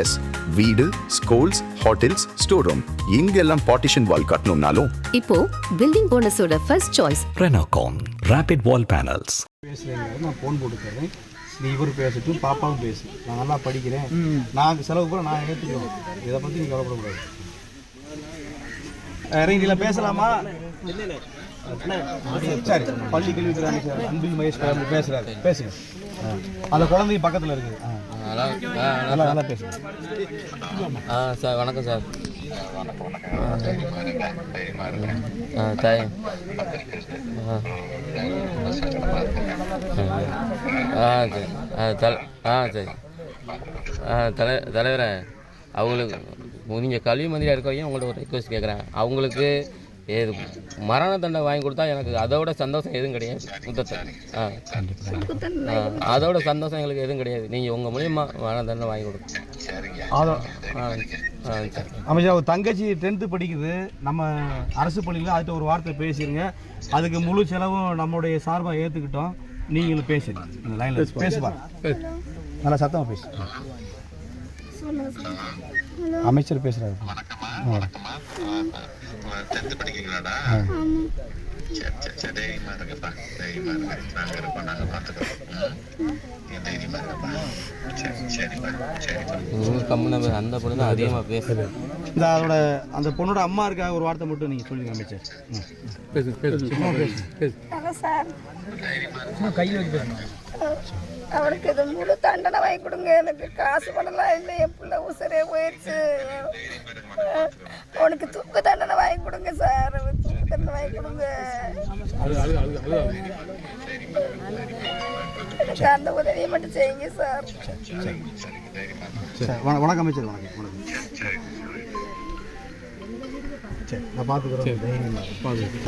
S வீடு schools hotels store room எங்கெல்லாம் partition wall கட்டணும்னாலும். இப்போ building ஓனர்ஸோட first choice Renocon Rapid Wall Panels. பேசுகிறேங்கிறது நான் ஃபோன் போட்டு தரேன் நீ இவர் பேசட்டும் பாப்பாவும் பேசு. நான் நல்லா படிக்கிறேன். நான் செலவு கூட நான் ஏற்றுக்கிறோம் இதை பற்றி நீ கவலைப்படக்கூடாது. இறங்கில பேசலாமா? சரி பள்ளி கல்வித்துறை அமைச்சர் அன்பில் மகேஷ் பேசுறாரு. பேசுங்க. அந்த குழந்தையும் பக்கத்தில் இருக்குது. நல்லா நல்லா பேசுங்க ஆ சார் வணக்கம் சார். ஆ தாய் ஆ. ஆ சரி. ஆ தல ஆ சரி. ஆ தலை தலைவரே அவங்களுக்கு நீங்கள் கல்வி மந்திரியாக இருக்க வரைக்கும் உங்கள்ட்ட ஒரு ரெக்வஸ்ட் கேட்குறேன் அவங்களுக்கு ஏது மரண தண்டனை வாங்கி கொடுத்தா எனக்கு அதோட சந்தோஷம் எதுவும் கிடையாது முத்தத்தை ஆ. அதோட சந்தோஷம் எங்களுக்கு எதுவும் கிடையாது. நீங்கள் உங்கள் மூலியமா மரண தண்டனை வாங்கி கொடுங்க. ஆதோ ஆ ஆ சரி. அமைச்சர் அவர் தங்கச்சி டென்த்து படிக்குது. நம்ம அரசு பள்ளியில் அதுகிட்ட ஒரு வார்த்தை பேசிடுங்க அதுக்கு முழு செலவும் நம்மளுடைய சார்பாக ஏற்றுக்கிட்டோம் நீங்களும் பேசுங்க. இந்த லைனில் பேசுப்பா. நல்லா சத்தமாக பேசு. அமைச்சர் பேசுகிறாரு டென்த்து படிக்கிறீங்களாடா? சரி சரி சரி தைரியமா இருங்கப்பா தைரியமா இருங்க. நாங்க இருக்கோம் நாங்க பார்த்துக்கிறோம். நீங்க தைரியமா சரி சரிப்பா கம்முன அந்த பொண்ணு தான் அதிகமாக பேசுது. இந்த அதோட அந்த பொண்ணோட அம்மா இருக்காங்க ஒரு வார்த்தை மட்டும் நீங்கள் சொல்லுங்க அமைச்சர். Hello sir. அவனுக்கு இது முழு தண்டனை வாங்கி கொடுங்க. எனக்கு காசு பணம்லாம் இல்லை என் பிள்ளை உசரே போயிடுச்சு உனக்கு தூக்கு தண்டனை வாங்கி கொடுங்க சார். தூக்கு தண்டனை வாங்கி கொடுங்க. எனக்கு அந்த உதவியை மட்டும் செய்யுங்க சார். சரி வண- வணக்கம் அமைச்சர். வணக்கம் வணக்கம். சரி நான் பார்த்துக்கிறேன்.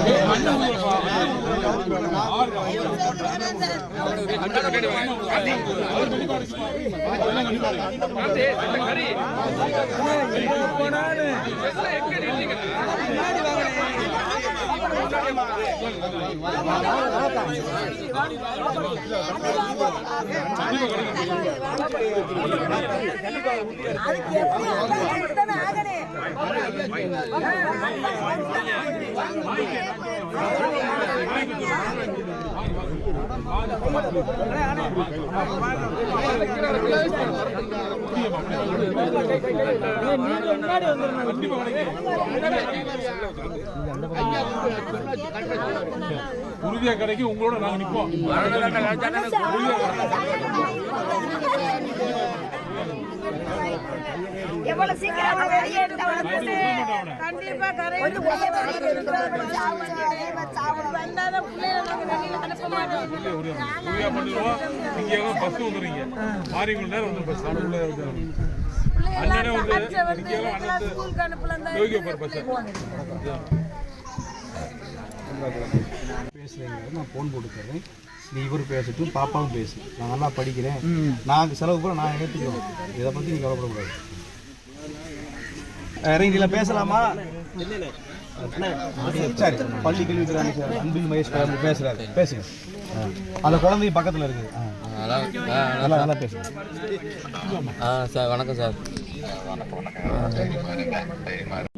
உறுதியா கிடைக்கும் உங்களோட நாங்க நிப்போம் உறுதியா எவ்வளவு சீக்கிரம் கண்டிப்பா உறுதியா பண்ணிடுவோம். நீங்க நீங்க பஸ் பேசுகிறேங்கிறது நான் ஃபோன் போட்டு தரேன் நீ இவர் பேசட்டும் பாப்பாவும் பேசு. நான் நல்லா படிக்கிறேன். நான் செலவு கூட நான் ஏற்றுக்கிறோம் இதை பற்றி நீ கவலைப்படக்கூடாது. இறங்கில பேசலாமா? சரி பள்ளி கல்வித்துறை அமைச்சர் அன்பில் மகேஷ் கலாம் பேசுறாரு. பேசுங்க. அந்த குழந்தையும் பக்கத்தில் இருக்குது. நல்லா ஆ நல்லா நல்லா பேசுங்க. ஆ சார் வணக்கம் சார். தைரியமா இருங்க